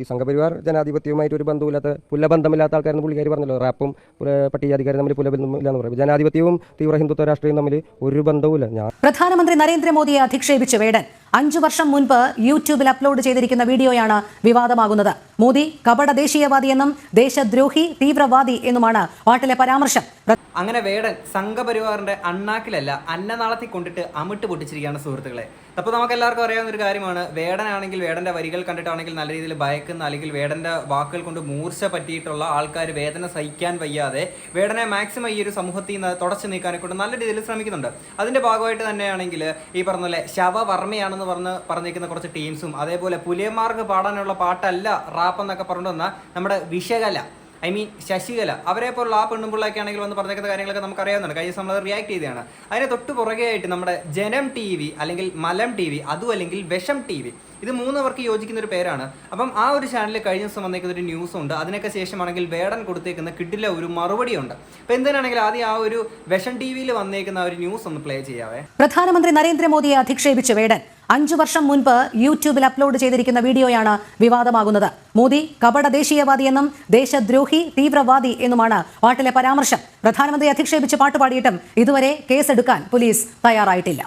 ഈ സംഘപരിവാർ ജനാധിപത്യവുമായിട്ട് ഒരു ബന്ധമില്ലാത്ത പുല്ലബന്ധമില്ലാത്ത ആൾക്കാരെന്ന് പുള്ളിക്കാരി പറഞ്ഞല്ലോ. റാപ്പും പട്ടികജാതിക്കാരും തമ്മിൽ പുലബന്ധമില്ലാന്ന് പറയും. ജനാധിപത്യവും തീവ്ര ഹിന്ദുത്വ രാഷ്ട്രീയവും തമ്മിൽ ഒരു ബന്ധവുമില്ല. ഞാൻ പ്രധാനമന്ത്രി നരേന്ദ്രമോദിയെ അധിക്ഷേപിച്ച് വേടൻ. അഞ്ചു വർഷം മുൻപ് യൂട്യൂബിൽ അപ്ലോഡ് ചെയ്തിരിക്കുന്ന വീഡിയോയാണ് വിവാദമാകുന്നത്. മോദി കപട ദേശീയവാദിയെന്നും ദേശദ്രോഹി തീവ്രവാദി എന്നുമാണ് വാട്ടിലെ പരാമർശം. അങ്ങനെ വേടൻ സംഘപരിവാറിന്റെ അണ്ണാക്കിലല്ല അന്നനാളത്തിൽ കൊണ്ടിട്ട് അമിട്ട് പൊട്ടിച്ചിരിക്കുകയാണ് സുഹൃത്തുക്കളെ. അപ്പോൾ നമുക്ക് എല്ലാവർക്കും അറിയാവുന്ന ഒരു കാര്യമാണ്. വേടനാണെങ്കിൽ വേടന്റെ വരികൾ കണ്ടിട്ടാണെങ്കിൽ നല്ല രീതിയിൽ ഭയക്കുന്ന അല്ലെങ്കിൽ വേടന്റെ വാക്കുകൾ കൊണ്ട് മൂർച്ച പറ്റിയിട്ടുള്ള ആൾക്കാർ വേദന സഹിക്കാൻ വയ്യാതെ വേടനെ മാക്സിമം ഈ ഒരു സമൂഹത്തിൽ നിന്ന് തുടച്ചു നീക്കാനെ കൊണ്ട് നല്ല രീതിയിൽ ശ്രമിക്കുന്നുണ്ട്. അതിന്റെ ഭാഗമായിട്ട് തന്നെയാണെങ്കിൽ ഈ പറഞ്ഞ പോലെ ശവവർമ്മയാണെന്ന് പറഞ്ഞ് പറഞ്ഞിരിക്കുന്ന കുറച്ച് ടീംസും അതേപോലെ പുലിയന്മാർക്ക് പാടാനുള്ള പാട്ടല്ല റാപ്പ് എന്നൊക്കെ പറഞ്ഞു വന്ന നമ്മുടെ വിഷകല. ഐ മീൻ ശശികല അവരെ പോലുള്ള ആ പെണ്ണുമ്പിള്ളൊക്കെ ആണെങ്കിൽ വന്ന് പറഞ്ഞേക്കുന്ന കാര്യങ്ങളൊക്കെ നമുക്ക് അറിയാവുന്നതാണ് കഴിഞ്ഞ നമ്മൾ റിയാക്ട് ചെയ്തതാണ്. അതിന് തൊട്ട് പുറകെ ആയിട്ട് നമ്മുടെ ജനം ടി വി അല്ലെങ്കിൽ മലം ടി വി അതും അല്ലെങ്കിൽ വിഷം ടി വി ഇത് മൂന്ന് പേർക്ക് യോജിക്കുന്ന ഒരു പേരാണ്. അപ്പം ആ ഒരു ചാനലിൽ കഴിഞ്ഞ ദിവസം വന്നേക്കുന്ന ഒരു ന്യൂസ് ഉണ്ട് അതിനൊക്കെ ശേഷമാണെങ്കിൽ വേടൻ കൊടുത്തേക്കുന്ന കിഡിലെ ഒരു മറുപടി ഉണ്ട് അപ്പം എന്തിനാണെങ്കിൽ ആദ്യം ആ ഒരു വിഷൻ ടി വിയിൽ വന്നേക്കുന്ന ഒരു ന്യൂസ് ഒന്ന് പ്ലേ ചെയ്യാവേ. പ്രധാനമന്ത്രി നരേന്ദ്രമോദിയെ അധിക്ഷേപിച്ച് വേടൻ. അഞ്ചു വർഷം മുൻപ് യൂട്യൂബിൽ അപ്ലോഡ് ചെയ്തിരിക്കുന്ന വീഡിയോയാണ് വിവാദമാകുന്നത്. മോദി കപട ദേശീയവാദിയെന്നും ദേശദ്രോഹി തീവ്രവാദി എന്നുമാണ് പാട്ടിലെ പരാമർശം. പ്രധാനമന്ത്രി അധിക്ഷേപിച്ച് പാട്ടുപാടിയിട്ടും ഇതുവരെ കേസെടുക്കാൻ പോലീസ് തയ്യാറായിട്ടില്ല.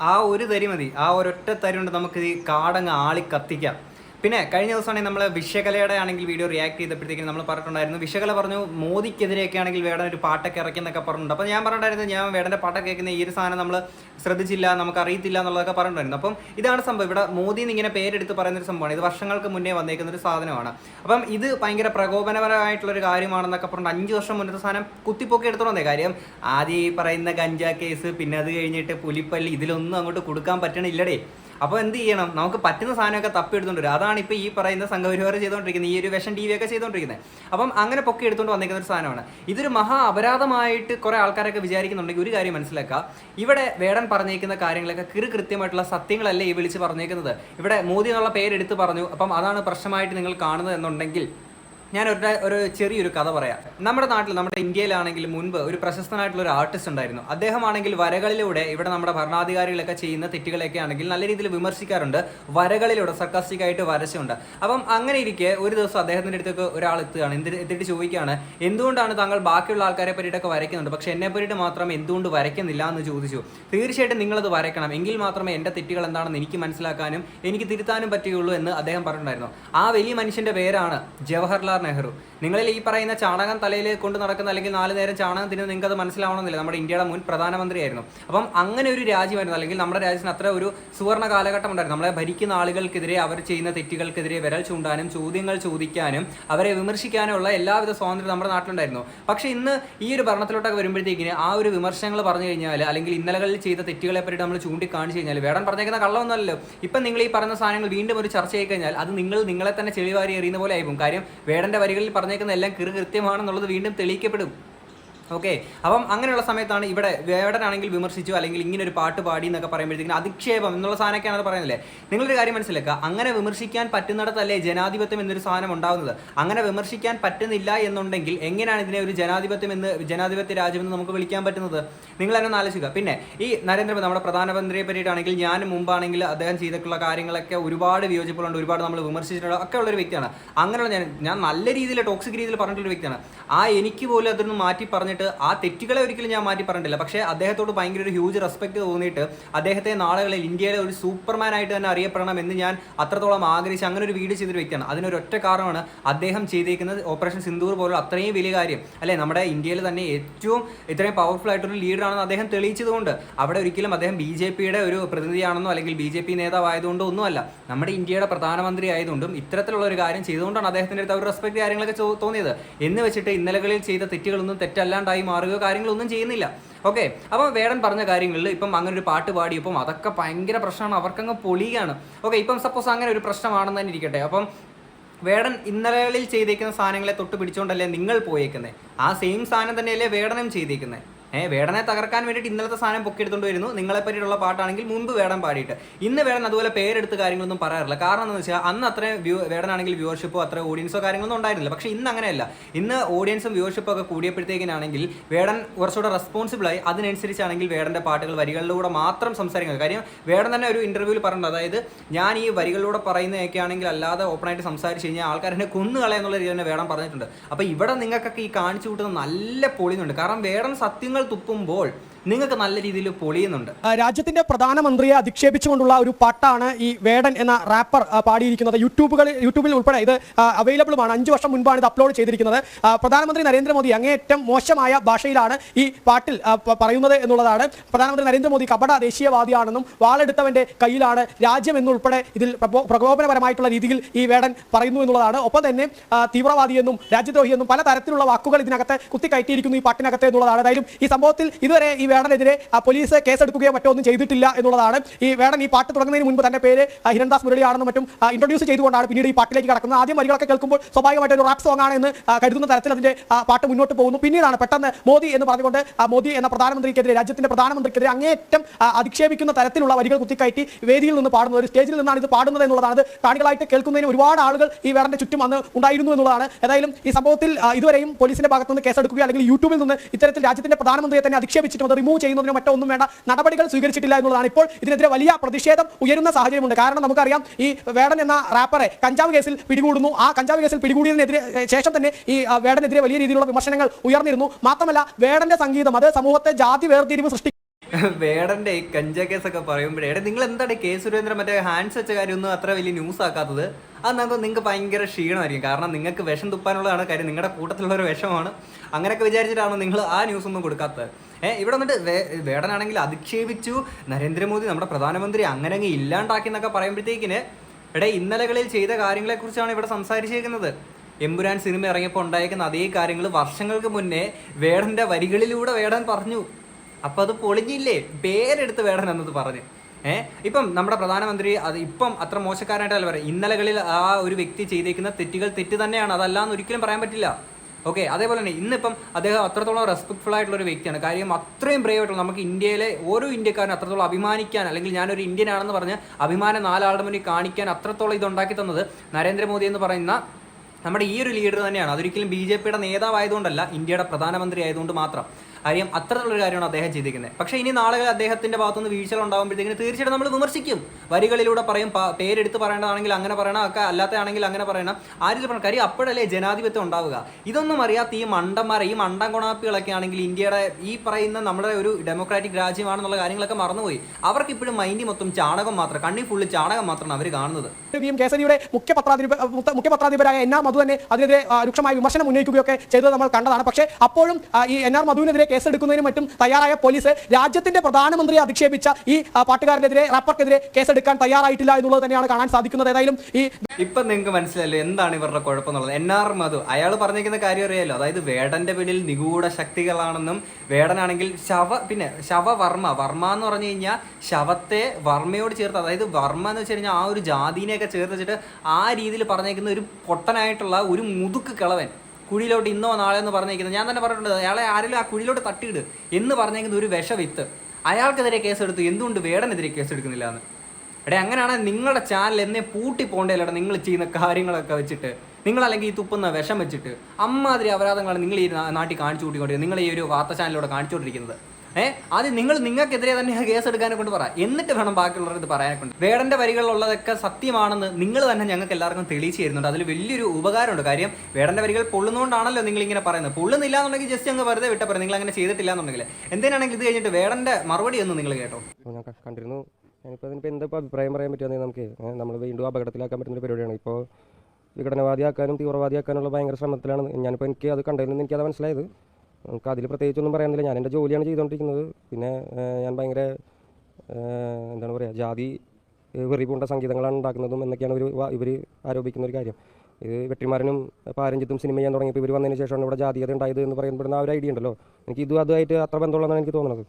ആ ഒരു തരി മതി. ആ ഒരൊറ്റ തരി കൊണ്ട് നമുക്ക് ഈ കാടങ്ങ് ആളി കത്തിക്കാം പിന്നെ കഴിഞ്ഞ ദിവസമാണെങ്കിൽ നമ്മൾ വിഷകലയുടെ ആണെങ്കിൽ വീഡിയോ റിയാക്ട് ചെയ്തപ്പോഴത്തേക്കും നമ്മൾ പറഞ്ഞിട്ടുണ്ടായിരുന്നു. വിഷകല പറഞ്ഞു മോദിക്കെതിരെയൊക്കെ ആണെങ്കിൽ വേടൻ ഒരു പാട്ടൊക്കെ ഇറക്കിയെന്നൊക്കെ പറഞ്ഞിട്ടുണ്ട്. അപ്പോൾ ഞാൻ പറഞ്ഞിട്ടുണ്ടായിരുന്നു ഞാൻ വേടന്റെ പാട്ടൊക്കെ കേൾക്കുന്ന ഈ ഒരു സാധനം നമ്മൾ ശ്രദ്ധിച്ചില്ല നമുക്ക് അറിയത്തില്ല എന്നുള്ളതൊക്കെ പറഞ്ഞിട്ടുണ്ടായിരുന്നു. അപ്പം ഇതാണ് സംഭവം. ഇവിടെ മോദി എന്നിങ്ങനെ പേരെടുത്ത് പറയുന്ന ഒരു സംഭവമാണ്. ഇത് വർഷങ്ങൾക്ക് മുന്നേ വന്നേക്കുന്ന ഒരു സാധനമാണ്. അപ്പം ഇത് ഭയങ്കര പ്രകോപനപരമായിട്ടുള്ള ഒരു കാര്യമാണെന്നൊക്കെ പറഞ്ഞിട്ട് അഞ്ച് വർഷം മുന്നത്തെ സാധനം കുത്തിപ്പൊക്കി എടുത്തോണ്ടേ കാര്യം ആദ്യം ഈ പറയുന്ന ഗഞ്ചാ കേസ് പിന്നെ അത് കഴിഞ്ഞിട്ട് പുലിപ്പല്ലി ഇതിലൊന്നും അങ്ങോട്ട് കൊടുക്കാൻ പറ്റണില്ലടേ. അപ്പോൾ എന്ത് ചെയ്യണം? നമുക്ക് പറ്റുന്ന സാധനമൊക്കെ തപ്പി എടുത്തുകൊണ്ട് വരും. അതാണ് ഇപ്പോൾ ഈ പറയുന്ന സംഘപരിവാർ ചെയ്തുകൊണ്ടിരിക്കുന്നത് ഈ ഒരു വിഷം ടി വി ഒക്കെ ചെയ്തുകൊണ്ടിരിക്കുന്നത് അപ്പം അങ്ങനെ പൊക്കി എടുത്തുകൊണ്ട് വന്നിരിക്കുന്ന ഒരു സാധനമാണ്. ഇതൊരു മഹാ അപരാധമായിട്ട് കുറേ ആൾക്കാരൊക്കെ വിചാരിക്കുന്നുണ്ടെങ്കിൽ ഒരു കാര്യം മനസ്സിലാക്കുക. ഇവിടെ വേടൻ പറഞ്ഞേക്കുന്ന കാര്യങ്ങളൊക്കെ കിറു കൃത്യമായിട്ടുള്ള സത്യങ്ങളല്ലേ ഈ വിളിച്ച് പറഞ്ഞേക്കുന്നത്. ഇവിടെ മോദി എന്നുള്ള പേരെടുത്ത് പറഞ്ഞു. അപ്പം അതാണ് പ്രശ്നമായിട്ട് നിങ്ങൾ കാണുന്നത് എന്നുണ്ടെങ്കിൽ ഞാൻ ഒരു ഒരു ചെറിയൊരു കഥ പറയാം. നമ്മുടെ നാട്ടിൽ നമ്മുടെ ഇന്ത്യയിലാണെങ്കിൽ മുൻപ് ഒരു പ്രശസ്തനായിട്ടുള്ള ഒരു ആർട്ടിസ്റ്റ് ഉണ്ടായിരുന്നു. അദ്ദേഹമാണെങ്കിൽ വരകളിലൂടെ ഇവിടെ നമ്മുടെ ഭരണാധികാരികളൊക്കെ ചെയ്യുന്ന തെറ്റുകളൊക്കെ ആണെങ്കിൽ നല്ല രീതിയിൽ വിമർശിക്കാറുണ്ട്. വരകളിലൂടെ സർക്കാസ്റ്റിക് ആയിട്ട് വരച്ചുണ്ട് അപ്പം അങ്ങനെ ഇരിക്കെ ഒരു ദിവസം അദ്ദേഹത്തിന്റെ അടുത്തേക്ക് ഒരാൾ എത്തുകയാണ്. എന്ത് എത്തിയിട്ട് ചോദിക്കുകയാണ് എന്തുകൊണ്ടാണ് താങ്കൾ ബാക്കിയുള്ള ആൾക്കാരെ പറ്റിയിട്ടൊക്കെ വരയ്ക്കുന്നുണ്ട്? പക്ഷേ എന്നെ പറ്റിയിട്ട് മാത്രം എന്തുകൊണ്ട് വരയ്ക്കുന്നില്ല? എന്ന് ചോദിച്ചു. തീർച്ചയായിട്ടും നിങ്ങളത് വരയ്ക്കണം. എങ്കിൽ മാത്രമേ എന്റെ തെറ്റുകൾ എന്താണെന്ന് എനിക്ക് മനസ്സിലാക്കാനും എനിക്ക് തിരുത്താനും പറ്റുകയുള്ളൂ എന്ന് അദ്ദേഹം പറഞ്ഞിട്ടുണ്ടായിരുന്നു. ആ വലിയ മനുഷ്യന്റെ പേരാണ് ജവഹർലാൽ നെഹ്റു. നിങ്ങളിൽ ഈ പറയുന്ന ചാണകം തലയിൽ കൊണ്ട് നടക്കുന്ന അല്ലെങ്കിൽ നാല് നേരം ചാണകം തിന്നു നിങ്ങൾക്ക് അത് മനസ്സിലാവണമെന്നില്ല. നമ്മുടെ ഇന്ത്യയുടെ മുൻ പ്രധാനമന്ത്രിയായിരുന്നു. അപ്പം അങ്ങനെ ഒരു രാജ്യമായിരുന്നു. അല്ലെങ്കിൽ നമ്മുടെ രാജ്യത്തിന് അത്ര ഒരു സുവർണ കാലഘട്ടം ഉണ്ടായിരുന്നു. നമ്മളെ ഭരിക്കുന്ന ആളുകൾക്കെതിരെ അവർ ചെയ്യുന്ന തെറ്റുകൾക്കെതിരെ വിരൽ ചൂണ്ടാനും ചോദ്യങ്ങൾ ചോദിക്കാനും അവരെ വിമർശിക്കാനുമുള്ള എല്ലാവിധ സ്വാതന്ത്ര്യം നമ്മുടെ നാട്ടിലുണ്ടായിരുന്നു. പക്ഷേ ഇന്ന് ഈ ഒരു ഭരണത്തിലോട്ടൊക്കെ വരുമ്പോഴത്തേക്കിന് ആ ഒരു വിമർശനങ്ങൾ പറഞ്ഞു കഴിഞ്ഞാൽ അല്ലെങ്കിൽ ഇന്നലകളിൽ ചെയ്ത തെറ്റുകളെ പറ്റി നമ്മൾ ചൂണ്ടിക്കാണിച്ചു കഴിഞ്ഞാൽ വേടൻ പറഞ്ഞേക്കുന്ന കള്ളമൊന്നുമല്ലോ ഇപ്പം നിങ്ങൾ ഈ പറഞ്ഞ സാധനങ്ങൾ വീണ്ടും ഒരു ചർച്ച ചെയ്ത് കഴിഞ്ഞാൽ അത് നിങ്ങൾ നിങ്ങളെ തന്നെ ചെളിവാരി എറിയുന്ന പോലെ ആയിപ്പോകും കാര്യം വേടന്റെ വരികളിൽ പറഞ്ഞേക്കുന്ന എല്ലാം കൃത്യമാണെന്നുള്ളത് വീണ്ടും തെളിയിക്കപ്പെടും. ഓക്കെ അപ്പം അങ്ങനെയുള്ള സമയത്താണ് ഇവിടെ വേടനാണെങ്കിൽ വിമർശിച്ചു അല്ലെങ്കിൽ ഇങ്ങനെ ഒരു പാട്ട് പാടി എന്നൊക്കെ പറയുമ്പോഴത്തേക്കും അധിക്ഷേപം എന്നുള്ള സാധനമൊക്കെയാണ് അത് പറയുന്നില്ലേ നിങ്ങളൊരു കാര്യം മനസ്സിലാക്കുക. അങ്ങനെ വിമർശിക്കാൻ പറ്റുന്നിടത്തല്ലേ ജനാധിപത്യം എന്നൊരു സാധനം ഉണ്ടാകുന്നത് അങ്ങനെ വിമർശിക്കാൻ പറ്റുന്നില്ല എന്നുണ്ടെങ്കിൽ എങ്ങനെയാണ് ഇതിനെ ഒരു ജനാധിപത്യം എന്ന് ജനാധിപത്യ രാജ്യം എന്ന് നമുക്ക് വിളിക്കാൻ പറ്റുന്നത്? നിങ്ങൾ തന്നെ ആലോചിക്കുക. പിന്നെ ഈ നരേന്ദ്രമോദി നമ്മുടെ പ്രധാനമന്ത്രിയെ പറ്റിയിട്ടാണെങ്കിൽ ഞാൻ മുമ്പാണെങ്കിൽ അദ്ദേഹം ചെയ്തിട്ടുള്ള കാര്യങ്ങളൊക്കെ ഒരുപാട് വിയോജിപ്പുകളുണ്ട്. ഒരുപാട് നമ്മൾ വിമർശിച്ചിട്ടുള്ള ഒക്കെ ഉള്ള ഒരു വ്യക്തിയാണ്. അങ്ങനെയുള്ള ഞാൻ ഞാൻ നല്ല രീതിയിൽ ടോക്സിക് രീതിയിൽ പറഞ്ഞിട്ടുള്ള ഒരു വ്യക്തിയാണ്. ആ എനിക്ക് പോലും അതൊന്ന് മാറ്റി പറഞ്ഞിട്ട് ആ തെറ്റുകളെ ഒരിക്കലും ഞാൻ മാറ്റി പറഞ്ഞിട്ടില്ല. പക്ഷേ അദ്ദേഹത്തോട് ഭയങ്കര ഒരു ഹ്യൂജ് റെസ്പെക്ട് തോന്നിയിട്ട് അദ്ദേഹത്തെ നാളുകളിൽ ഇന്ത്യയിലെ ഒരു സൂപ്പർമാൻ ആയിട്ട് തന്നെ അറിയപ്പെടണം എന്ന് ഞാൻ അത്രത്തോളം ആഗ്രഹിച്ച് അങ്ങനെ ഒരു വീഡിയോ ചെയ്തൊരു വ്യക്തിയാണ്. അതിനൊരു ഒറ്റ കാരണമാണ് അദ്ദേഹം ചെയ്തേക്കുന്നത് ഓപ്പറേഷൻ സിന്ദൂർ പോലുള്ള അത്രയും വലിയ കാര്യം. അല്ലെ? നമ്മുടെ ഇന്ത്യയിൽ തന്നെ ഏറ്റവും ഇത്രയും പവർഫുൾ ആയിട്ടൊരു ലീഡറാണെന്ന് അദ്ദേഹം തെളിയിച്ചതുകൊണ്ട് അവിടെ ഒരിക്കലും അദ്ദേഹം ബി ജെ പിയുടെ ഒരു പ്രതിനിധിയാണെന്നോ അല്ലെങ്കിൽ ബി ജെ പി നേതാവായതുകൊണ്ടോ ഒന്നുമല്ല. നമ്മുടെ ഇന്ത്യയുടെ പ്രധാനമന്ത്രി ആയതുകൊണ്ടും ഇത്തരത്തിലുള്ള ഒരു കാര്യം ചെയ്തുകൊണ്ടാണ് അദ്ദേഹത്തിന്റെ അടുത്ത് അവർ റെസ്പെക്ട് കാര്യങ്ങളൊക്കെ തോന്നിയത്. എന്ന് വെച്ചിട്ട് ഇന്നലകളിൽ ചെയ്ത തെറ്റുകളൊന്നും തെറ്റല്ലാണ്ടാണ് ഇല്ലാണ്ടായി മാറുകയോ കാര്യങ്ങളൊന്നും ചെയ്യുന്നില്ല. ഓക്കെ അപ്പോൾ വേടൻ പറഞ്ഞ കാര്യങ്ങളിൽ ഇപ്പം അങ്ങനെ ഒരു പാട്ട് പാടിയപ്പം അതൊക്കെ ഭയങ്കര പ്രശ്നമാണ്. അവർക്കങ്ങ് പൊളിയാണ്. ഓക്കെ ഇപ്പം സപ്പോസ് അങ്ങനെ ഒരു പ്രശ്നമാണെന്ന് തന്നെ ഇരിക്കട്ടെ. അപ്പം വേടൻ ഇന്നലകളിൽ ചെയ്തേക്കുന്ന സാധനങ്ങളെ തൊട്ട് പിടിച്ചുകൊണ്ടല്ലേ നിങ്ങൾ പോയേക്കുന്നത് ആ സെയിം സാധനം തന്നെയല്ലേ വേടനും ചെയ്തേക്കുന്നത് ഏഹ് വേടനെ തകർക്കാൻ വേണ്ടിയിട്ട് ഇന്നലത്തെ സാധനം പൊക്കിയെടുത്തോണ്ട് വരുന്നു. നിങ്ങളെ പറ്റിയിട്ടുള്ള പാട്ടാണെങ്കിൽ മുമ്പ് വേടൻ പാടിയിട്ട്. ഇന്ന് വേടൻ അതുപോലെ പേരെടുത്ത് കാര്യങ്ങളൊന്നും പറയാറില്ല. കാരണം എന്താണെന്ന് വെച്ചാൽ അന്ന് അത്ര വ്യൂ വേടനാണെങ്കിൽ വ്യൂവർഷിപ്പോ അത്ര ഓഡിയൻസോ കാര്യങ്ങളൊന്നും ഉണ്ടായിരുന്നില്ല. പക്ഷേ ഇന്ന് അങ്ങനെയല്ല. ഇന്ന് ഓഡിയൻസും വ്യൂവർഷിപ്പും ഒക്കെ കൂടിയപ്പോഴത്തേക്കിനാണെങ്കിൽ വേടൻ കുറച്ചുകൂടെ റെസ്പോൺസിബിൾ ആയി. അതിനനുസരിച്ചാണെങ്കിൽ വേടന്റെ പാട്ടുകൾ വരികളിലൂടെ മാത്രം സംസാരിക്കുന്നത്. കാര്യം വേടൻ തന്നെ ഒരു ഇന്റർവ്യൂവിൽ പറഞ്ഞത് അതായത് ഞാൻ ഈ വരികളിലൂടെ പറയുന്നതൊക്കെ ആണെങ്കിൽ അല്ലാതെ ഓപ്പണായിട്ട് സംസാരിച്ച് കഴിഞ്ഞാൽ ആൾക്കാർ എന്നെ കൊന്നുകളയെന്നുള്ള രീതിയിൽ തന്നെ വേടൻ പറഞ്ഞിട്ടുണ്ട്. അപ്പോൾ ഇവിടെ നിങ്ങൾക്കൊക്കെ ഈ കാണിച്ചു കൂട്ടുന്ന നല്ല പൊളിയുന്നുണ്ട് കാരണം വേടൻ സത്യങ്ങൾ തുപ്പുമ്പോൾ നിങ്ങൾക്ക് നല്ല രീതിയിൽ പൊളിയുന്നുണ്ട്. രാജ്യത്തിന്റെ പ്രധാനമന്ത്രിയെ അധിക്ഷേപിച്ചുകൊണ്ടുള്ള ഒരു പാട്ടാണ് ഈ വേടൻ എന്ന റാപ്പർ പാടിയിരിക്കുന്നത്. യൂട്യൂബുകൾ യൂട്യൂബിൽ ഉൾപ്പെടെ ഇത് അവൈലബിളുമാണ് അഞ്ചു വർഷം മുൻപാണ് ഇത് അപ്ലോഡ് ചെയ്തിരിക്കുന്നത്. പ്രധാനമന്ത്രി നരേന്ദ്രമോദി അങ്ങേയറ്റം മോശമായ ഭാഷയിലാണ് ഈ പാട്ടിൽ പറയുന്നത് എന്നുള്ളതാണ്. പ്രധാനമന്ത്രി നരേന്ദ്രമോദി കപട ദേശീയവാദിയാണെന്നും വാളെടുത്തവന്റെ കയ്യിലാണ് രാജ്യം എന്നുൾപ്പെടെ ഇതിൽ പ്രകോ- പ്രകോപനപരമായിട്ടുള്ള രീതിയിൽ ഈ വേടൻ പറയുന്നു എന്നുള്ളതാണ്. ഒപ്പം തന്നെ തീവ്രവാദിയെന്നും രാജ്യദ്രോഹിയെന്നും പല തരത്തിലുള്ള വാക്കുകൾ ഇതിനകത്ത് കുത്തിക്കയറ്റിയിരിക്കുന്നു ഈ പാട്ടിനകത്ത് എന്നുള്ളതാണ്. ഏതായാലും ഈ സംഭവത്തിൽ ഇതുവരെ ഈ വേടനെതിരെ പോലീസ് കേസെടുക്കുകയോ മറ്റോ ഒന്നും ചെയ്തിട്ടില്ല എന്നുള്ളതാണ്. ഈ വേടൻ ഈ പാട്ട് തുടങ്ങുന്നതിന് മുൻപ് തന്റെ പേര് ഹിരൺദാസ് മുരളിയാണെന്നും മറ്റും ഇൻട്രൊഡ്യൂസ് ചെയ്തുകൊണ്ടാണ് പിന്നീട് ഈ പാട്ടിലേക്ക് കടക്കുന്നത്. ആദ്യം വരികളൊക്കെ കേൾക്കുമ്പോൾ സ്വാഭാവികമായിട്ട് ഒരു റാപ്പ് സോങ് ആണ് എന്ന് കരുതുന്ന തരത്തിൽ അതിന്റെ പാട്ട് മുന്നോട്ട് പോകുന്നു. പിന്നീടാണ് പെട്ടെന്ന് മോദി എന്ന് പറഞ്ഞുകൊണ്ട് മോദി എന്ന പ്രധാനമന്ത്രിക്കെതിരെ രാജ്യത്തിന്റെ പ്രധാനമന്ത്രിക്കെതിരെ അങ്ങേയറ്റം അധിക്ഷേപിക്കുന്ന തരത്തിലുള്ള വരികൾ കുത്തിക്കയറ്റി വേദിയിൽ നിന്ന് പാടുന്നത് ഒരു സ്റ്റേജിൽ നിന്നാണ് ഇത് പാടുന്നത് എന്നുള്ളതാണ്. കാണികളായിട്ട് കേൾക്കുന്നതിന് ഒരുപാട് ആളുകൾ ഈ വേടന്റെ ചുറ്റും അന്ന് ഉണ്ടായിരുന്നു എന്നുള്ളതാണ്. ഏതായാലും ഈ സംഭവത്തിൽ ഇതുവരെയും പോലീസിന്റെ ഭാഗത്തുനിന്ന് കേസെടുക്കുകയോ അല്ലെങ്കിൽ യൂട്യൂബിൽ നിന്ന് ഇത്തരത്തിൽ രാജ്യത്തിന്റെ പ്രധാനമന്ത്രിയെ തന്നെ അധിക്ഷേപിച്ചിട്ടും അത് റിമൂവ് ചെയ്യുന്നതിനോ മറ്റോ ഒന്നും വേണ്ട. നടപടികൾ സ്വീകരിച്ചിട്ടില്ല എന്നുള്ളതാണ് ഇപ്പോൾ ഇതിനെതിരെ വലിയ പ്രതിഷേധം ഉയരുന്ന സാഹചര്യമുണ്ട്. കാരണം നമുക്കറിയാം ഈ വേടൻ എന്ന റാപ്പറെ കഞ്ചാവ് കേസിൽ പിടികൂടുന്നു. ആ കഞ്ചാവ് കേസിൽ പിടികൂടിയതിനെതിരെ ശേഷം തന്നെ ഈ വേടനെതിരെ വലിയ രീതിയിലുള്ള വിമർശനങ്ങൾ ഉയർന്നിരുന്നു. മാത്രമല്ല വേടന്റെ സംഗീതം അത് സമൂഹത്തെ ജാതി വേർതിരിവ് സൃഷ്ടി വേടന്റെ ഈ കഞ്ച കേസൊക്കെ പറയുമ്പോഴേ നിങ്ങൾ എന്താണ് കെ സുരേന്ദ്രൻ മറ്റേ ഹാൻഡ്സ് വെച്ച കാര്യമൊന്നും അത്ര വലിയ ന്യൂസ് ആക്കാത്തത്? അത് നമുക്ക് നിങ്ങൾക്ക് ഭയങ്കര ക്ഷീണമായിരിക്കും. കാരണം നിങ്ങൾക്ക് വിഷം തുപ്പാനുള്ളതാണ് കാര്യം നിങ്ങളുടെ കൂട്ടത്തിലുള്ള ഒരു വിഷമാണ്. അങ്ങനെയൊക്കെ വിചാരിച്ചിട്ടാണ് നിങ്ങൾ ആ ന്യൂസ് ഒന്നും കൊടുക്കാത്തത്? ഇവിടെ വന്നിട്ട് വേടനാണെങ്കിൽ അധിക്ഷേപിച്ചു. നരേന്ദ്രമോദി നമ്മുടെ പ്രധാനമന്ത്രി അങ്ങനെ അങ്ങ് ഇല്ലാണ്ടാക്കി എന്നൊക്കെ പറയുമ്പോഴത്തേക്കിന് എടേ ഇന്നലകളിൽ ചെയ്ത കാര്യങ്ങളെക്കുറിച്ചാണ് ഇവിടെ സംസാരിച്ചിരിക്കുന്നത് എമ്പുരാൻ സിനിമ ഇറങ്ങിയപ്പോൾ ഉണ്ടായിരിക്കുന്ന അതേ കാര്യങ്ങൾ വർഷങ്ങൾക്ക് മുന്നേ വേടന്റെ വരികളിലൂടെ വേടൻ പറഞ്ഞു. അപ്പൊ അത് പൊളിഞ്ഞില്ലേ? പേരെടുത്ത് വേടൻ എന്നത് പറഞ്ഞു. ഏഹ് ഇപ്പം നമ്മുടെ പ്രധാനമന്ത്രി അത് ഇപ്പം അത്ര മോശക്കാരനായിട്ടല്ല പറയാം. ഇന്നലകളിൽ ആ ഒരു വ്യക്തി ചെയ്തേക്കുന്ന തെറ്റുകൾ തെറ്റ് തന്നെയാണ്. അതല്ലാന്ന് ഒരിക്കലും പറയാൻ പറ്റില്ല. ഓക്കെ അതേപോലെ തന്നെ ഇന്നിപ്പം അദ്ദേഹം അത്രത്തോളം റെസ്പെക്ട്ഫുൾ ആയിട്ടുള്ള ഒരു വ്യക്തിയാണ്. കാര്യം അത്രയും ബ്രേവ് ആയിട്ടുള്ള നമുക്ക് ഇന്ത്യയിലെ ഓരോ ഇന്ത്യക്കാരനും അത്രത്തോളം അഭിമാനിക്കാൻ അല്ലെങ്കിൽ ഞാനൊരു ഇന്ത്യൻ ആണെന്ന് പറഞ്ഞ് അഭിമാനം നാലാളുടെ മുന്നിൽ കാണിക്കാൻ അത്രത്തോളം ഇത് ഉണ്ടാക്കി തന്നത് നരേന്ദ്രമോദി എന്ന് പറയുന്ന നമ്മുടെ ഈ ഒരു ലീഡർ തന്നെയാണ്. അതൊരിക്കലും ബി ജെ പിയുടെ നേതാവായതുകൊണ്ടല്ല ഇന്ത്യയുടെ പ്രധാനമന്ത്രി ആയതുകൊണ്ട് മാത്രം. കാര്യം അത്തരത്തിലുള്ള കാര്യമാണ് അദ്ദേഹം ചെയ്തിരിക്കുന്നത്. പക്ഷേ ഇനി നാളെ അദ്ദേഹത്തിന്റെ ഭാഗത്തുനിന്ന് വീഴ്ചകൾ ഉണ്ടാകുമ്പോഴത്തേക്കിന് തീർച്ചയായിട്ടും നമ്മൾ വിമർശിക്കും. വരികളിലൂടെ പറയും പേരെടുത്ത് പറയേണ്ടതാണെങ്കിൽ അങ്ങനെ പറയണം ഒക്കെ അല്ലാത്തതാണെങ്കിൽ അങ്ങനെ പറയണം. ആ രീതിയിൽ പറയണം. കാര്യം അപ്പോഴല്ലേ ജനാധിപത്യം ഉണ്ടാവുക. ഇതൊന്നും അറിയാത്ത ഈ മണ്ടന്മാരെ ഈ മണ്ടം കൊണാപ്പികളൊക്കെ ആണെങ്കിൽ ഇന്ത്യയുടെ ഈ പറയുന്ന നമ്മുടെ ഒരു ഡെമോക്രാറ്റിക് രാജ്യമാണെന്നുള്ള കാര്യങ്ങളൊക്കെ മറന്നുപോയി. അവർക്ക് ഇപ്പോഴും മൈൻഡ് മൊത്തം ചാണകം മാത്രം കണ്ണി ഫുള്ള് ചാണകം മാത്രമാണ് അവർ കാണുന്നത്. മുഖ്യപത്രാധിപരായ എന്നാ മുഖ്യ മുഖ്യ എൻ മധു തന്നെ അതിനെതിരെ രൂക്ഷമായ വിമർശനം ഉന്നയിക്കുകയൊക്കെ ചെയ്തത് നമ്മൾ കണ്ടതാണ്. പക്ഷേ അപ്പോഴും ഈ എൻ ആർ മധുവിനെതിരെ കേസെടുക്കുന്നതിനും മറ്റും തയ്യാറായ പോലീസ് രാജ്യത്തിന്റെ പ്രധാനമന്ത്രിയെ അധിക്ഷേപിച്ച ഈ പാട്ടുകാരനെതിരെ റാപ്പർക്കെതിരെ കേസെടുക്കാൻ തയ്യാറായിട്ടില്ല എന്നുള്ളത് തന്നെയാണ് കാണാൻ സാധിക്കുന്നത്. ഏതായാലും ഈ ഇപ്പൊ നിങ്ങൾക്ക് മനസ്സിലല്ലേ എന്താണ് ഇവരുടെ കുഴപ്പം എന്നുള്ളത്? എൻ ആർ മധു അയാൾ പറഞ്ഞിരിക്കുന്ന കാര്യം അറിയാലോ? അതായത് വേടന്റെ പിന്നിൽ നിഗൂഢ ശക്തികളാണെന്നും വേടനാണെങ്കിൽ ശവ പിന്നെ ശവവർമ്മ വർമ്മ എന്ന് പറഞ്ഞു കഴിഞ്ഞാൽ ശവത്തെ വർമ്മയോട് ചേർത്ത് അതായത് വർമ്മ എന്ന് വെച്ച് കഴിഞ്ഞാൽ ആ ഒരു ജാതിനെയൊക്കെ ചേർത്ത് വെച്ചിട്ട് ആ രീതിയിൽ പറഞ്ഞേക്കുന്ന ഒരു പൊട്ടനായിട്ടുള്ള ഒരു മുതുക്ക് കിളവൻ കുഴിയിലോട്ട് ഇന്നോ നാളെ എന്ന് പറഞ്ഞേക്കുന്നത്. ഞാൻ തന്നെ പറഞ്ഞിട്ടുണ്ട് അയാളെ ആരെങ്കിലും ആ കുഴിയിലോട്ട് തട്ടിയിട് എന്ന് പറഞ്ഞേക്കുന്ന ഒരു വിഷവിത്ത്. അയാൾക്കെതിരെ കേസെടുത്തു എന്തുകൊണ്ട് വേടനെതിരെ കേസെടുക്കുന്നില്ല എന്ന് എടേ അങ്ങനെയാണെങ്കിൽ നിങ്ങളുടെ ചാനൽ എന്നെ പൂട്ടി പോണ്ടേലടാ നിങ്ങൾ ചെയ്യുന്ന കാര്യങ്ങളൊക്കെ വെച്ചിട്ട്. നിങ്ങളല്ലെങ്കിൽ ഈ തുപ്പുന്ന വിഷം വെച്ചിട്ട്. അമ്മാതിരി അപരാധങ്ങളാണ് നിങ്ങൾ ഈ നാട്ടിൽ കാണിച്ചു കൂട്ടിക്കൊണ്ടിരിക്കുന്നത് നിങ്ങൾ ഈ ഒരു വാർത്താ ചാനലിലൂടെ കാണിച്ചുകൊണ്ടിരിക്കുന്നത്. ഏഹ് ആദ്യം നിങ്ങൾ നിങ്ങൾക്കെതിരെ തന്നെ കേസ് എടുക്കാനെ കൊണ്ട് പറ. എന്നിട്ട് വേണം ബാക്കിയുള്ളവർ ഇത് പറയാനെ കൊണ്ട് വേടന്റെ വരികളിലുള്ളതൊക്കെ സത്യമാണെന്ന് നിങ്ങൾ തന്നെ ഞങ്ങൾക്ക് എല്ലാവർക്കും തെളിയിച്ചു തരുന്നുണ്ട്. അതിൽ വലിയൊരു ഉപകാരമുണ്ട്. കാര്യം വേടന്റെ വരികൾ പൊള്ളുന്നതുകൊണ്ടാണല്ലോ നിങ്ങൾ ഇങ്ങനെ പറയുന്നത്. പൊള്ളുന്നില്ല എന്നുണ്ടെങ്കിൽ ജസ്റ്റ് അങ്ങ് വെറുതെ വിട്ട പറയും നിങ്ങൾ അങ്ങനെ ചെയ്തിട്ടില്ല എന്നുണ്ടെങ്കിൽ എന്തിനാണെങ്കിൽ ഇത് കഴിഞ്ഞിട്ട് വേടന്റെ മറുപടി ഒന്ന് നിങ്ങൾ കേട്ടോ. ഞാൻ കണ്ടിരുന്നു. ഞാനിപ്പോൾ അതിനിപ്പോൾ എന്താ അഭിപ്രായം പറയാൻ പറ്റുമെന്ന് നമുക്ക് നമ്മൾ വീണ്ടും അപകടത്തിലാക്കാൻ പറ്റുന്ന പരിപാടിയാണ്. ഇപ്പോൾ വിഘടനവാദിയാക്കാനും തീവ്രവാദിയാക്കാനുള്ള ഭയങ്കര ശ്രമത്തിലാണ് ഞാനിപ്പോൾ എനിക്ക് അത് കണ്ടതിൽ നിന്ന് എനിക്കത് മനസ്സിലായത്. നമുക്ക് അതിൽ പ്രത്യേകിച്ചൊന്നും പറയാനില്ല. ഞാൻ എന്റെ ജോലിയാണ് ചെയ്തുകൊണ്ടിരിക്കുന്നത്. പിന്നെ ഞാൻ ഭയങ്കര എന്താണ് പറയുക ജാതി വെറിപൂണ്ട വെറി പൂണ്ട സംഗീതങ്ങളാണ് ഉണ്ടാക്കുന്നതും എന്നൊക്കെയാണ് ഇവർ ഇവർ ആരോപിക്കുന്ന ഒരു കാര്യം. ഇത് വെട്ടിമാരനും പാരഞ്ചിത്തും സിനിമ ചെയ്യാൻ തുടങ്ങിയപ്പോൾ ഇവർ വന്നതിന് ശേഷമാണ് ഇവിടെ ജാതീയത ഉണ്ടായത് എന്ന് പറയുന്ന ആ ഒരു ഐഡിയ ഉണ്ടല്ലോ. എനിക്ക് ഇതും അതുമായിട്ട് അത്ര ബന്ധമുള്ളതാണ് എനിക്ക് തോന്നുന്നത്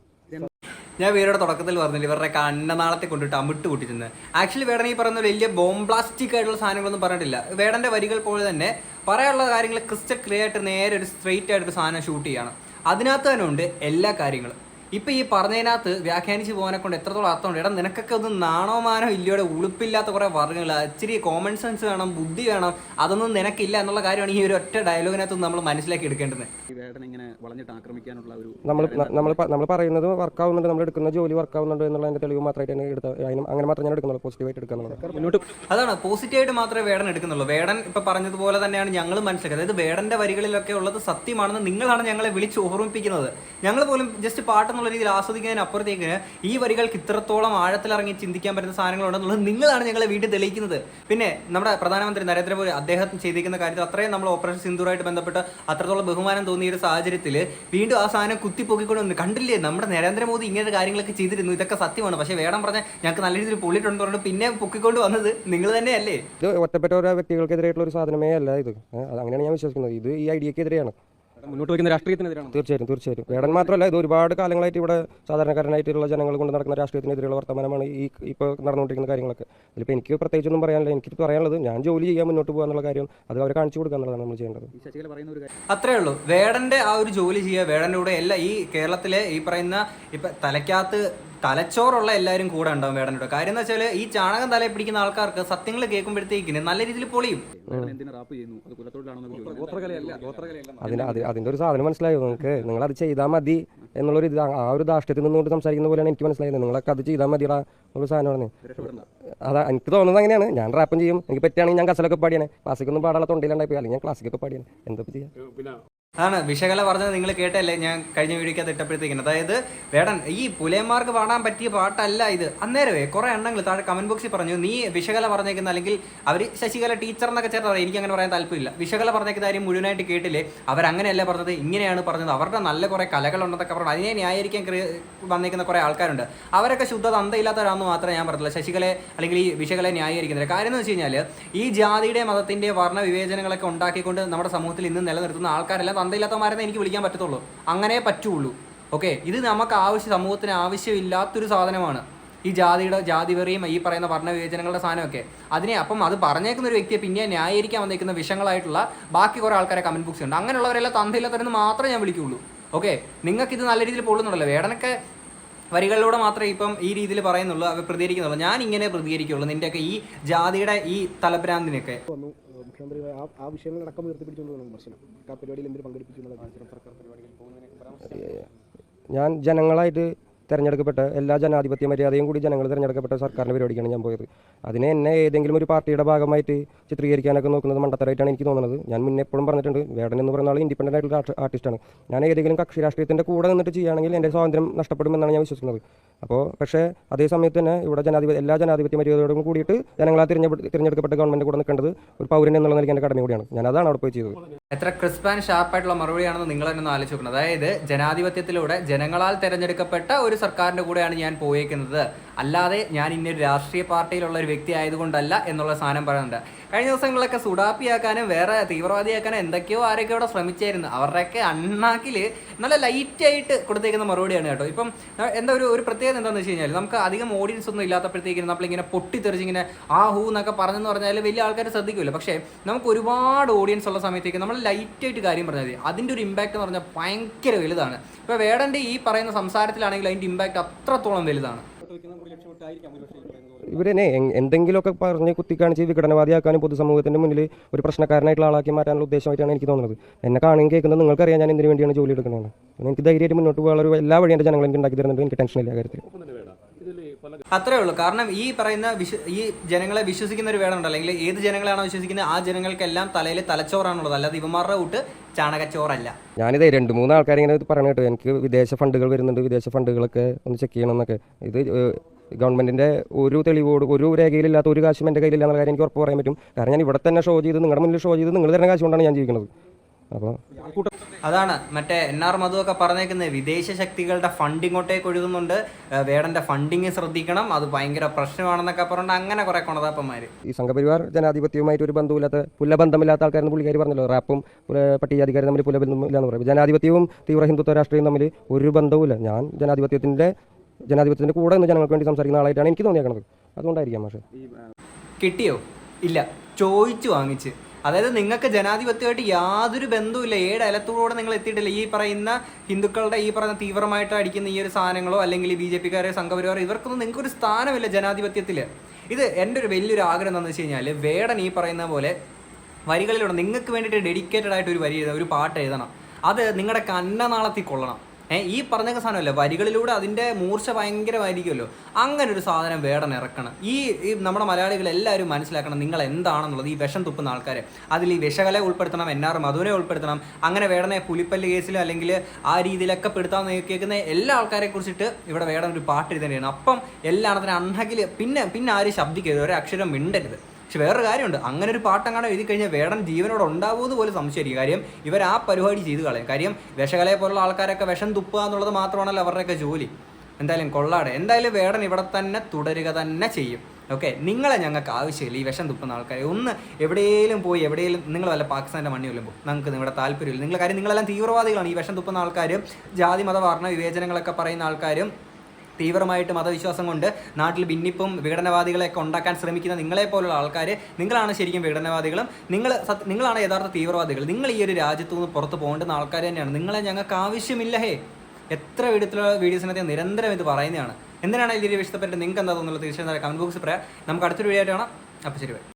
ഞാൻ വീരുടെ തുടക്കത്തിൽ പറഞ്ഞില്ല ഇവരുടെ അന്നനാളത്തെ കൊണ്ടിട്ട് അമിട്ട് കൂട്ടിച്ചെന്ന് ആക്ച്വലി വേടൻ ഈ പറയുന്ന വലിയ ബോംബ്ലാസ്റ്റിക് ആയിട്ടുള്ള സാധനങ്ങളൊന്നും പറഞ്ഞിട്ടില്ല. വേടന്റെ വരികൾ പോലെ തന്നെ പറയാനുള്ള കാര്യങ്ങൾ ക്രിസ്റ്റൽ ക്ലിയർ ആയിട്ട് നേരെ ഒരു സ്ട്രെയിറ്റ് ആയിട്ട് സാധനം ഷൂട്ട് ചെയ്യണം. അതിനകത്ത് തന്നെ ഉണ്ട് എല്ലാ കാര്യങ്ങളും. ഇപ്പൊ ഈ പറഞ്ഞതിനകത്ത് വ്യാഖ്യാനിച്ച് പോകാനെ കൊണ്ട് എത്രത്തോളം അർത്ഥമുണ്ട്? എടാ നിനക്കൊക്കെ ഒന്ന് നാണോ മാനോ ഇല്ലയോടെ ഉളുപ്പില്ലാത്ത കുറെ വർഗങ്ങൾ ഇച്ചിരി കോമൺ സെൻസ് വേണം ബുദ്ധി വേണം. അതൊന്നും നിനക്കില്ല എന്നുള്ള കാര്യമാണ് ഈ ഒരു ഒറ്റ ഡയലോഗിനകത്ത് നമ്മൾ മനസ്സിലാക്കി എടുക്കേണ്ടത്. ഈ വേടൻ ഇങ്ങനെ വളഞ്ഞിട്ട് ആക്രമിക്കാനുള്ള ഒരു നമ്മൾ നമ്മൾ നമ്മൾ പറയുന്നത് വർക്ക് ആവുന്നുണ്ട് നമ്മൾ എടുക്കുന്ന ജോലി വർക്ക് ആവുന്നുണ്ട് എന്നുള്ളതിന്റെ തെളിവ് മാത്രമായിട്ട് തന്നെ എടുത്ത അതിനും അങ്ങനെ മാത്രമേ ഞാൻ എടുക്കുന്നുള്ളൂ പോസിറ്റീവായിട്ട് എടുക്കുന്നുള്ളൂ അതാണ് പോസിറ്റീവായിട്ട് മാത്രമേ വേടൻ എടുക്കുന്നുള്ളൂ. വേടൻ ഇപ്പൊ പറഞ്ഞതുപോലെ തന്നെയാണ് ഞങ്ങൾ മനസ്സിലാക്കിയത് അതായത് വേടന്റെ വരികളിലൊക്കെ ഉള്ളത് സത്യമാണെന്ന് നിങ്ങളാണ് ഞങ്ങളെ വിളിച്ച് ഓർമ്മിപ്പിക്കുന്നത്. ഞങ്ങൾ പോലും ജസ്റ്റ് പാട്ടെന്നുള്ള രീതിയിൽ ആസ്വദിക്കുന്നതിനപ്പുറത്തേക്ക് ഈ വരികൾക്ക് ഇത്രത്തോളം ആഴത്തിലിറങ്ങി ചിന്തിക്കാൻ പറ്റുന്ന സാധനങ്ങളുണ്ടെന്നുള്ളത് നിങ്ങളാണ് ഞങ്ങളെ വീട്ടിൽ തെളിയിക്കുന്നത്. പിന്നെ നമ്മുടെ പ്രധാനമന്ത്രി നരേന്ദ്രമോദി അദ്ദേഹം ചെയ്തിരിക്കുന്ന കാര്യത്തിൽ അത്രയും നമ്മൾ ഓപ്പറേഷൻ സിന്ധുറായിട്ട് ബന്ധപ്പെട്ട് അത്രത്തോളം ബഹുമാനം തോന്നിയ ഒരു സാഹചര്യത്തിൽ വീണ്ടും ആ സാധനം കുത്തിപ്പൊക്കിക്കൊണ്ട് വന്നു കണ്ടില്ലേ? നമ്മുടെ നരേന്ദ്രമോദി ഇങ്ങനെ കാര്യങ്ങളൊക്കെ ചെയ്തിരുന്നു. ഇതൊക്കെ സത്യമാണ്. പക്ഷേ വേണം പറഞ്ഞാൽ ഞങ്ങൾക്ക് നല്ല രീതിയിൽ പൊള്ളിയിട്ടുണ്ടെന്ന് പറഞ്ഞിട്ട് പിന്നെ പൊക്കിക്കൊണ്ട് വന്നത് നിങ്ങൾ തന്നെയല്ലേ? ഇത് ഒറ്റപ്പെട്ട ഓരോ വ്യക്തികൾക്കെതിരായിട്ടുള്ള ഒരു സാധനമേ അല്ല ഇത്. അങ്ങനെയാണ് ഞാൻ വിശ്വസിക്കുന്നത്. ഇത് ഈ ഐഡിയക്കെതിരെയാണ്. മുന്നോട്ട് വയ്ക്കുന്ന രാഷ്ട്രീയത്തിനെതിരാണ്? തീർച്ചയായും തീർച്ചയായും വേടൻ മാത്രമല്ല ഇത് ഒരുപാട് കാലങ്ങളായിട്ട് ഇവിടെ സാധാരണക്കാരനായിട്ടുള്ള ജനങ്ങൾ കൊണ്ട് നടക്കുന്ന രാഷ്ട്രീയത്തിനെതിരെയുള്ള വർത്തമാനമാണ് ഈ ഇപ്പോൾ നടന്നുകൊണ്ടിരിക്കുന്ന കാര്യങ്ങളൊക്കെ. അതിലിപ്പോൾ എനിക്ക് പ്രത്യേകിച്ചൊന്നും പറയാനില്ല. എനിക്ക് പറയാനുള്ളത് ഞാൻ ജോലി ചെയ്യാൻ മുന്നോട്ട് പോകുക എന്നുള്ള കാര്യം അത് അവരെ കാണിച്ചു കൊടുക്കുക എന്നുള്ളതാണ് നമ്മൾ ചെയ്യേണ്ടത്. അത്രേ ഉള്ളൂ. വേടന്റെ ആ ഒരു ജോലി ചെയ്യുക വേടന്റെ കൂടെ എല്ലാ ഈ കേരളത്തിലെ ഈ പറയുന്ന ഇപ്പൊ തലയ്ക്കകത്ത് തലച്ചോറുള്ള എല്ലാവരും കൂടെ ഉണ്ടാവും വേടന്റെ കൂടെ കാര്യം എന്ന് വെച്ചാൽ ഈ ചാണകം തലയിൽ പിടിക്കുന്ന ആൾക്കാർക്ക് സത്യങ്ങൾ കേൾക്കുമ്പോഴത്തേക്കിന് നല്ല രീതിയിൽ പൊളിയും. അതിന്റെ ഒരു സാധനം മനസ്സിലായോ നിങ്ങൾക്ക്? നിങ്ങൾ അത് ചെയ്താൽ മതി എന്നുള്ള ഒരു ആ ഒരു ധാർഷ്ട്യത്തിൽ നിന്നുകൊണ്ട് സംസാരിക്കുന്ന പോലെയാണ് എനിക്ക് മനസ്സിലായത് നിങ്ങളൊക്കെ അത് ചെയ്താൽ മതിടാ എന്നുള്ള സാധനമാണ്. അതാ എനിക്ക് തോന്നുന്നത് അങ്ങനെയാണ്. ഞാൻ റാപ്പും ചെയ്യും. എനിക്ക് പറ്റുകയാണെങ്കിൽ ഞാൻ കസലൊക്കെ പാടിയാണ്. ക്ലാസ്സിക്കൊന്നും പാടാനുള്ള തൊണ്ടിലുണ്ടായി പോയി. അല്ലെങ്കിൽ ഞാൻ ക്ലാസ്സിക്കൊക്കെ പാടിയാണ്. എന്താ ചെയ്യാം? അതാണ് വിശകല പറഞ്ഞത് നിങ്ങൾ കേട്ടല്ലേ ഞാൻ കഴിഞ്ഞ വീഡിയോക്കകത്ത് ഇട്ടപ്പോഴത്തേക്കിന്. അതായത് വേടൻ ഈ പുലയന്മാർക്ക് പാടാൻ പറ്റിയ പാട്ടല്ല ഇത്. അന്നേരമേ കുറെ എണ്ണങ്ങൾ താഴെ കമന്റ് ബോക്സിൽ പറഞ്ഞു. നീ വിശകല പറഞ്ഞേക്കുന്ന അല്ലെങ്കിൽ അവർ ശശികല ടീച്ചർ എന്നൊക്കെ ചേർത്ത് പറയും. എനിക്ക് അങ്ങനെ പറയാൻ താല്പര്യമില്ല. വിശകല പറഞ്ഞേക്കുന്ന കാര്യം മുഴുവനായിട്ട് കേട്ടില്ലേ? അവരങ്ങനെയല്ല പറഞ്ഞത്? ഇങ്ങനെയാണ് പറഞ്ഞത്. അവരുടെ നല്ല കുറെ കലകളുണ്ടെന്നൊക്കെ പറഞ്ഞു. അതിനെ ന്യായീകരിക്കാൻ വന്നേക്കുന്ന കുറെ ആൾക്കാരുണ്ട്. അവരൊക്കെ ശുദ്ധ തന്തയില്ലാത്തവരാണെന്ന് മാത്രമേ ഞാൻ പറഞ്ഞില്ല ശശികലയെ അല്ലെങ്കിൽ ഈ വിശകലയെ ന്യായീകരിക്കുന്നില്ല കാര്യം എന്ന് വെച്ച് കഴിഞ്ഞാൽ ഈ ജാതിയുടെ മതത്തിന്റെ വർണ വിവേചനങ്ങളൊക്കെ ഉണ്ടാക്കിക്കൊണ്ട് നമ്മുടെ സമൂഹത്തിൽ ഇന്ന് നിലനിർത്തുന്ന ആൾക്കാരെല്ലാം തന്തയില്ലാത്തമാരെന്ന് എനിക്ക് വിളിക്കാൻ പറ്റത്തുള്ളൂ. അങ്ങനെ പറ്റുള്ളൂ. ഓക്കെ? ഇത് നമുക്ക് ആവശ്യം സമൂഹത്തിന് ആവശ്യമില്ലാത്തൊരു സാധനമാണ്. ഈ ജാതിയുടെ ജാതി വെറിയും ഈ പറയുന്ന വർണ വിവേചനങ്ങളുടെ സാധനമൊക്കെ. അതിനെ അപ്പം അത് പറഞ്ഞേക്കുന്ന ഒരു വ്യക്തിയെ പിന്നെ ന്യായീകരിക്കാൻ വന്നേക്കുന്ന വിഷയങ്ങളായിട്ടുള്ള ബാക്കി കുറേ ആൾക്കാരെ കമന്റ് ബുക്സ് ഉണ്ട്. അങ്ങനെയുള്ളവരെല്ലാം തന്തയില്ലാത്തവരെന്ന് മാത്രമേ ഞാൻ വിളിക്കുള്ളൂ. ഓക്കെ? നിങ്ങൾക്ക് ഇത് നല്ല രീതിയിൽ പോകുന്നുണ്ടല്ലോ വേടനൊക്കെ വരികളിലൂടെ മാത്രമേ ഇപ്പം ഈ രീതിയിൽ പറയുന്നുള്ളൂ അവർ പ്രതികരിക്കുന്നുള്ളൂ. ഞാൻ ഇങ്ങനെ പ്രതികരിക്കുള്ളൂ നിന്റെയൊക്കെ ഈ ജാതിയുടെ ഈ തലഭ്രാന്തിനൊക്കെ മുഖ്യമന്ത്രി ആ ആ വിഷയങ്ങളടക്കം ഉയർത്തിപ്പിടിച്ചുകൊണ്ടാണ് വിമർശനം ആ പരിപാടിയിൽ എന്തിനു പങ്കെടുപ്പിച്ചു സർക്കാർ പരിപാടിയിൽ ഞാൻ ജനങ്ങളായിട്ട് തിരഞ്ഞെടുക്കപ്പെട്ട എല്ലാ ജനാധിപത്യ മര്യാദയും കൂടി ജനങ്ങൾ തിരഞ്ഞെടുക്കപ്പെട്ട സർക്കാരിന്റെ പരിപാടിക്കാണ് ഞാൻ പോയത്. അതിനെ എന്നെ ഏതെങ്കിലും ഒരു പാർട്ടിയുടെ ഭാഗമായിട്ട് ചിത്രീകരിക്കാനൊക്കെ നോക്കുന്നത് മണ്ടത്തരായിട്ടാണ് എനിക്ക് തോന്നുന്നത്. ഞാൻ മുന്നേ എപ്പോഴും പറഞ്ഞിട്ടുണ്ട് വേടൻ എന്ന് പറയുന്ന ഇൻഡിപെൻഡന്റ് ആയിട്ടുള്ള ആർട്ടി- ആർട്ടിസ്റ്റാണ് ഞാൻ ഏതെങ്കിലും കക്ഷി രാഷ്ട്രീയത്തിന്റെ കൂടെ നിന്നിട്ട് ചെയ്യുകയാണെങ്കിൽ എന്റെ സ്വാതന്ത്ര്യം നഷ്ടപ്പെടുമെന്നാണ് ഞാൻ വിശ്വസിക്കുന്നത്. അപ്പോൾ പക്ഷേ അതേ സമയത്ത് തന്നെ ഇവിടെ ജനാധിപത്യ എല്ലാ ജനാധിപത്യ മര്യാദയോടും കൂടിയിട്ട് ജനങ്ങളാൽ തിരഞ്ഞെടുപ്പ് തിരഞ്ഞെടുക്കപ്പെട്ട ഗവൺമെന്റ് കൂടെ നിൽക്കേണ്ടത് ഒരു പൗരൻ എന്നുള്ള നിലയ്ക്ക് എന്റെ കടമ കൂടിയാണ്. ഞാൻ അതാണ് അവിടെ പോയി ചെയ്തത്. എത്ര ക്രിസ്പ് ആൻഡ് ഷാർപ്പായിട്ടുള്ള മറുപടിയാണെന്ന് നിങ്ങൾ തന്നെ ആലോചിച്ച് അതായത് ജനാധിപത്യത്തിലൂടെ ജനങ്ങളാൽ തിരഞ്ഞെടുക്കപ്പെട്ട ഒരു സർക്കാരിന്റെ കൂടെയാണ് ഞാൻ പോയേക്കുന്നത്. അല്ലാതെ ഞാൻ ഇന്നൊരു രാഷ്ട്രീയ പാർട്ടിയിലുള്ള ഒരു വ്യക്തി ആയതുകൊണ്ടല്ല എന്നുള്ള സാധനം പറയുന്നുണ്ട്. കഴിഞ്ഞ ദിവസങ്ങളിലൊക്കെ സുഡാപ്പിയാക്കാനും വേറെ തീവ്രവാദിയാക്കാനും എന്തൊക്കെയോ ആരൊക്കെ അവിടെ ശ്രമിച്ചായിരുന്നു. അവരുടെയൊക്കെ അണ്ണാക്കിൽ നല്ല ലൈറ്റായിട്ട് കൊടുത്തേക്കുന്ന മറുപടിയാണ് കേട്ടോ. ഇപ്പം എന്താ ഒരു ഒരു പ്രത്യേകത എന്താണെന്ന് വെച്ച് കഴിഞ്ഞാൽ നമുക്ക് അധികം ഓഡിയൻസ് ഒന്നും ഇല്ലാത്തപ്പോഴത്തേക്കും നമ്മളിങ്ങനെ പൊട്ടിത്തെറിച്ചിങ്ങനെ ആ ഹൂ എന്നൊക്കെ പറഞ്ഞെന്ന് പറഞ്ഞാൽ വലിയ ആൾക്കാർ ശ്രദ്ധിക്കില്ല പക്ഷേ നമുക്ക് ഒരുപാട് ഓഡിയൻസ് ഉള്ള സമയത്തേക്ക് നമ്മൾ ലൈറ്റായിട്ട് കാര്യം പറഞ്ഞാൽ മതി. അതിന്റെ ഒരു ഇമ്പാക്റ്റ് എന്ന് പറഞ്ഞാൽ ഭയങ്കര വലുതാണ്. ഇപ്പോൾ വേടന്റെ ഈ പറയുന്ന സംസാരത്തിലാണെങ്കിൽ അതിന്റെ ഇമ്പാക്റ്റ് അത്രത്തോളം വലുതാണ്. ഇവരെന്നെ എന്തെങ്കിലുമൊക്കെ പറഞ്ഞ് കുത്തിക്കാണിച്ച് വിഘടനവാദിയാക്കാനും പൊതുസമൂഹത്തിന്റെ മുന്നിൽ ഒരു പ്രശ്നക്കാരനായിട്ടുള്ള ആളാക്കി മാറ്റാനുള്ള ഉദ്ദേശമായിട്ടാണ് എനിക്ക് തോന്നുന്നത്. എന്നെ കാണുകയും കേൾക്കുന്നത് നിങ്ങൾക്കറിയാം ഞാൻ എന്തിനു വേണ്ടിയാണ് ജോലി എടുക്കുന്നത് എനിക്ക് ധൈര്യമായിട്ട് മുന്നോട്ട് പോകാനുള്ള ഒരു എല്ലാ വഴിയും എന്റെ ജനങ്ങൾ എനിക്ക് ഉണ്ടാക്കി തരുന്നുണ്ട്. എനിക്ക് ടെൻഷനില്ല ഇല്ല കാര്യത്തിൽ അത്രേ ഉള്ളൂ. കാരണം ഈ പറയുന്ന വിശ്വ ഈ ജനങ്ങളെ വിശ്വസിക്കുന്ന ഒരു വേണമുണ്ട് അല്ലെങ്കിൽ ഏത് ജനങ്ങളാണോ വിശ്വസിക്കുന്നത് ആ ജനങ്ങൾക്കെല്ലാം തലയിൽ തലച്ചോറാണുള്ളത്. അല്ലാതെ ഇവന്മാരുടെ കൂട്ട് ചാണകച്ചോറല്ല. ഞാനിത് രണ്ട് മൂന്ന് ആൾക്കാർ ഇങ്ങനെ പറയണ കേട്ടോ. എനിക്ക് വിദേശ ഫണ്ടുകൾ വരുന്നുണ്ട്. വിദേശ ഫണ്ടുകളൊക്കെ ഒന്ന് ചെക്ക് ചെയ്യണം എന്നൊക്കെ. ഇത് ഏഹ്, ഗവൺമെന്റിന്റെ ഒരു തെളിവോട് ഒരു രേഖയിലില്ലാത്ത ഒരു കാശും എന്റെ കയ്യിലില്ല എന്നുള്ള കാര്യം എനിക്ക് ഉറപ്പ് പറയാൻ പറ്റും. കാരണം ഞാൻ ഇവിടെ തന്നെ ഷോ ചെയ്ത് നിങ്ങളുടെ മുന്നിൽ ഷോ ചെയ്ത് നിങ്ങൾ തരുന്ന കാശ് കൊണ്ടാണ് ഞാൻ ജീവിക്കുന്നത്. അപ്പോൾ അതാണ് മറ്റേ എൻ ആർ മധു ഒക്കെ പറഞ്ഞേക്കുന്നത് വിദേശ ശക്തികളുടെ ഫണ്ട് ഇങ്ങോട്ടേക്ക് ഒഴുകുന്നുണ്ട്. വേടന്റെ ഫണ്ടിങ് ശ്രദ്ധിക്കണം. അത് ഭയങ്കര പ്രശ്നമാണെന്നൊക്കെ പറഞ്ഞിട്ട് അങ്ങനെ കുറെ കൊണതാപ്പന്മാര്. ഈ സംഘപരിവാർ ജനാധിപത്യവുമായിട്ട് ഒരു ബന്ധമില്ലാത്ത പുല്ലബന്ധമില്ലാത്ത ആൾക്കാരെന്ന് പുള്ളിക്കാരി പറഞ്ഞല്ലോ. റാപ്പും പട്ടികജാതിക്കാരും തമ്മിൽ പുലബന്ധമില്ല എന്ന് പറയും. ജനാധിപത്യവും തീവ്ര ഹിന്ദുത്വ രാഷ്ട്രീയവും തമ്മിൽ ഒരു ബന്ധവുമില്ല. ഞാൻ ജനാധിപത്യത്തിന്റെ ജനാധിപത്യത്തിന്റെ കൂടെ നിന്ന് ജനങ്ങൾക്ക് വേണ്ടി സംസാരിക്കുന്ന ആളായിട്ടാണ് എനിക്ക് തോന്നിയേക്കുന്നത് അതുകൊണ്ടായിരിക്കാം പക്ഷേ കിട്ടിയോ? ഇല്ല. ചോദിച്ചു വാങ്ങിച്ച്. അതായത് നിങ്ങൾക്ക് ജനാധിപത്യമായിട്ട് യാതൊരു ബന്ധവുമില്ല. ഏഴ് അലത്തൂടെ നിങ്ങൾ എത്തിയിട്ടില്ല. ഈ പറയുന്ന ഹിന്ദുക്കളുടെ ഈ പറയുന്ന തീവ്രമായിട്ട് അടിക്കുന്ന ഈ ഒരു സാധനങ്ങളോ അല്ലെങ്കിൽ ബി ജെ പിക്കാരെ സംഘപരിവാരോ ഇവർക്കൊന്നും നിങ്ങൾക്ക് ഒരു സ്ഥാനമില്ല ജനാധിപത്യത്തിൽ ഇത് എന്റെ ഒരു വലിയൊരു ആഗ്രഹം എന്താണെന്ന് വെച്ച് കഴിഞ്ഞാൽ വേടൻ ഈ പറയുന്ന പോലെ വരികളിലൂടെ നിങ്ങൾക്ക് വേണ്ടിയിട്ട് ഡെഡിക്കേറ്റഡ് ആയിട്ട് ഒരു വരി എഴുതണം ഒരു പാട്ട് എഴുതണം. അത് നിങ്ങളുടെ കന്നനാളത്തിൽ കൊള്ളണം. ഈ പറഞ്ഞ സാധനമല്ലേ? വരികളിലൂടെ അതിന്റെ മൂർച്ച ഭയങ്കരമായിരിക്കുമല്ലോ. അങ്ങനെ ഒരു സാധനം വേടൻ ഇറക്കണം. ഈ നമ്മുടെ മലയാളികൾ എല്ലാവരും മനസ്സിലാക്കണം നിങ്ങൾ എന്താണെന്നുള്ളത് ഈ വിഷം തുപ്പുന്ന ആൾക്കാരെ. അതിൽ ഈ വിഷകല ഉൾപ്പെടുത്തണം എൻ ആർ മധുവിനെ ഉൾപ്പെടുത്തണം അങ്ങനെ വേടനെ പുലിപ്പല്ല് കേസിലും അല്ലെങ്കിൽ ആ രീതിയിലൊക്കെ പെടുത്താൻ കേൾക്കുന്ന എല്ലാ ആൾക്കാരെ കുറിച്ചിട്ട് ഇവിടെ വേടൻ ഒരു പാട്ട് എഴുതേണ്ടിയാണ്. അപ്പം എല്ലാത്തിനും അണ്ണകിൽ പിന്നെ പിന്നെ ആരും ശബ്ദിക്കരുത്. ഒരു അക്ഷരം മിണ്ടരുത്. പക്ഷെ വേറൊരു കാര്യമുണ്ട്. അങ്ങനെ ഒരു പാട്ടങ്ങാണോ എഴുതി കഴിഞ്ഞാൽ വേടൻ ജീവനോട് ഉണ്ടാവുമെന്ന് പോലും സംശയമായിരിക്കും കാര്യം ഇവർ ആ പരിപാടി ചെയ്തു കളയും. കാര്യം വിഷകലയെ പോലുള്ള ആൾക്കാരൊക്കെ വിഷം തുപ്പുക എന്നുള്ളത് മാത്രമാണല്ലോ അവരുടെയൊക്കെ ജോലി. എന്തായാലും കൊള്ളാടെ. എന്തായാലും വേടൻ ഇവിടെ തന്നെ തുടരുക തന്നെ ചെയ്യും. ഓക്കെ? നിങ്ങളെ ഞങ്ങൾക്ക് ആവശ്യമില്ല ഈ വിഷം തുപ്പുന്ന ആൾക്കാരെ. ഒന്ന് എവിടെയെങ്കിലും പോയി എവിടെയെങ്കിലും നിങ്ങൾ വല്ല പാകിസ്ഥാന്റെ മണ്ണി വല്ലതും നമുക്ക് നിങ്ങളുടെ താല്പര്യമില്ല. നിങ്ങൾ കാര്യം നിങ്ങളെല്ലാം തീവ്രവാദികളാണ്. ഈ വിഷം തുപ്പുന്ന ആൾക്കാരും ജാതി മത വർണ വിവേചനങ്ങളൊക്കെ പറയുന്ന ആൾക്കാരും തീവ്രമായിട്ട് മതവിശ്വാസം കൊണ്ട് നാട്ടിൽ ഭിന്നിപ്പും വിഘടനവാദികളെയൊക്കെ ഉണ്ടാക്കാൻ ശ്രമിക്കുന്ന നിങ്ങളെ പോലുള്ള ആൾക്കാർ നിങ്ങളാണ് ശരിക്കും വിഘടനവാദികളും. നിങ്ങൾ നിങ്ങളാണ് യഥാർത്ഥ തീവ്രവാദികൾ. നിങ്ങൾ ഈ ഒരു രാജ്യത്തു നിന്ന് പുറത്ത് പോകേണ്ടുന്ന ആൾക്കാർ തന്നെയാണ്. നിങ്ങളെ ഞങ്ങൾക്ക് ആവശ്യമില്ല ഹേ. എത്ര വിധത്തിലുള്ള വീഡിയോസിനകത്ത് നിരന്തരം ഇത് പറയുന്നതാണ്. എന്തിനാണ് ഇതിൽ ഇഷ്ടപ്പെട്ട് നിങ്ങൾക്ക് എന്താ തോന്നുന്നത്? തീർച്ചയായും കമന്റ് ബോക്സ് പറയാം. നമുക്ക് അടുത്തൊരു വീഡിയോ ആയിട്ട് കാണാം. അപ്പോൾ ശരി